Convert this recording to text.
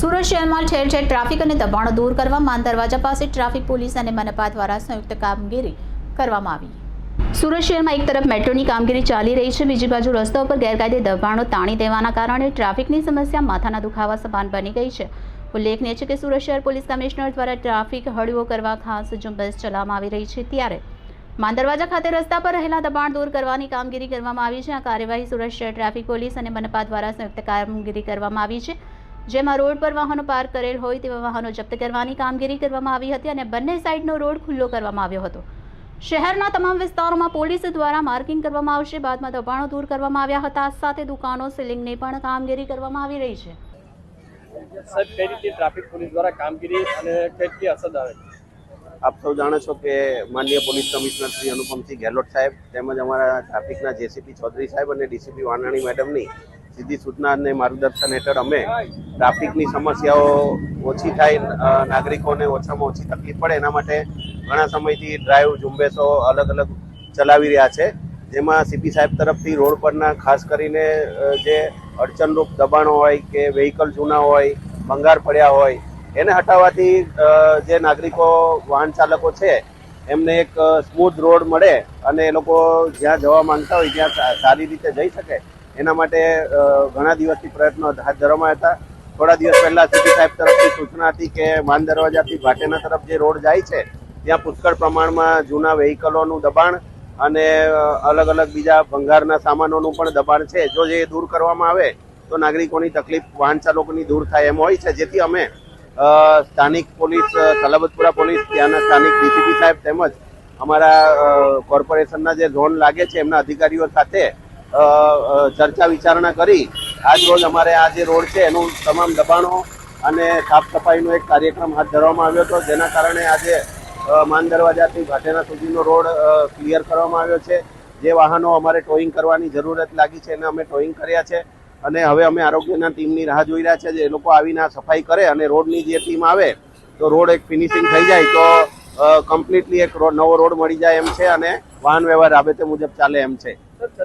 સુરત શહેરમાં ઠેર ઠેર ટ્રાફિક અને દબાણો દૂર કરવા માન દરવાજા પાસે ટ્રાફિક પોલીસ અને મનપા દ્વારા સંયુક્ત કામગીરી કરવામાં આવી. સુરત શહેરમાં એક તરફ મેટ્રોની કામગીરી ચાલી રહી છે, બીજી બાજુ રસ્તા ઉપર ગેરકાયદે દબાણો તાણી દેવાના કારણે ટ્રાફિકની સમસ્યા માથાના દુખાવા સમાન બની ગઈ છે. ઉલ્લેખનીય છે કે સુરત શહેર પોલીસ કમિશનર દ્વારા ટ્રાફિક હળવો કરવા ખાસ ઝુંબેશ ચલાવવામાં આવી રહી છે, ત્યારે માંદરવાજા ખાતે રસ્તા પર રહેલા દબાણ દૂર કરવાની કામગીરી કરવામાં આવી છે. આ કાર્યવાહી સુરત શહેર ટ્રાફિક પોલીસ અને મનપા દ્વારા સંયુક્ત કામગીરી કરવામાં આવી છે. જેમાં રોડ પર વાહનો પાર્ક કરેલ હોય તેવા વાહનો જપ્ત કરવાની કામગીરી કરવામાં આવી હતી અને બંને સાઈડનો રોડ ખુલ્લો કરવામાં આવ્યો હતો. શહેરના તમામ વિસ્તારોમાં પોલીસ દ્વારા માર્કિંગ કરવામાં આવશે. બાદમાં દબાણો દૂર કરવામાં આવ્યા હતા. સાથે દુકાનો, સીલિંગની પણ કામગીરી કરવામાં આવી રહી છે. સાહેબ, કઈ રીતે ટ્રાફિક પોલીસ દ્વારા કામગીરી અને કેટલી અસર આવે આપ સૌ જાણો છો કે માનનીય પોલીસ કમિશનર શ્રી અનુપમસિંહ ગેહલોત સાહેબ તેમજ અમારા ટ્રાફિકના જેસીપી ચૌધરી સાહેબ અને ડીસીપી વાનાણી મેડમની સીધી સૂચના અને માર્ગદર્શન હેઠળ અમે ટ્રાફિકની સમસ્યાઓ ઓછી થાય નાગરિકોને ઓછામાં ઓછી તકલીફ પડે એના માટે ઘણા સમયથી ડ્રાઈવ ઝુંબેશો અલગ અલગ ચલાવી રહ્યા છે. જેમાં સીપી સાહેબ તરફથી રોડ પરના ખાસ કરીને જે અડચણરૂપ દબાણો હોય કે વેહિકલ જૂના હોય, ભંગાર પડ્યા હોય એને હટાવવાથી જે નાગરિકો, વાહન ચાલકો છે, એમને એક સ્મૂથ રોડ મળે અને એ લોકો જ્યાં જવા માંગતા હોય, ત્યાં સારી રીતે જઈ શકે. એના માટે ઘણા દિવસથી પ્રયત્નો હાથ ધરવામાં હતા. થોડા દિવસ પહેલા સિટી સાહેબ તરફથી સૂચના હતી કે માન દરવાજાથી ભાટેના તરફ જે રોડ જાય છે, ત્યાં પુષ્કળ પ્રમાણમાં જૂના વેહિકલોનું દબાણ અને અલગ અલગ બીજા ભંગારના સામાનોનું પણ દબાણ છે. જો જે દૂર કરવામાં આવે, તો નાગરિકોની તકલીફ વાહન ચાલકોની દૂર થાય એમ હોય છે. જેથી અમે સ્થાનિક પોલીસ સલાબતપુરા પોલીસ, ત્યાંના સ્થાનિક ડીસીપી સાહેબ તેમજ અમારા કોર્પોરેશનના જે ઝોન લાગે છે એમના અધિકારીઓ સાથે ચર્ચા વિચારણા કરી. આજ રોજ અમારે આ જે રોડ છે એનું તમામ દબાણો અને સાફ સફાઈનો એક કાર્યક્રમ હાથ ધરવામાં આવ્યો હતો. જેના કારણે આજે માન દરવાજાથી ભાટેના સુધીનો રોડ ક્લિયર કરવામાં આવ્યો છે. જે વાહનો અમારે ટોઈંગ કરવાની જરૂરત લાગી છે એને અમે ટોઈંગ કર્યા છે. અને હવે અમે આરોગ્યના ટીમની રાહ જોઈ રહ્યા છે એ લોકો આવીને સફાઈ કરે અને રોડની જે ટીમ આવે, તો રોડ એક ફિનિશિંગ થઈ જાય, તો કમ્પ્લીટલી એક નવો રોડ મળી જાય એમ છે અને વાહન વ્યવહાર રાબેતે મુજબ ચાલે એમ છે.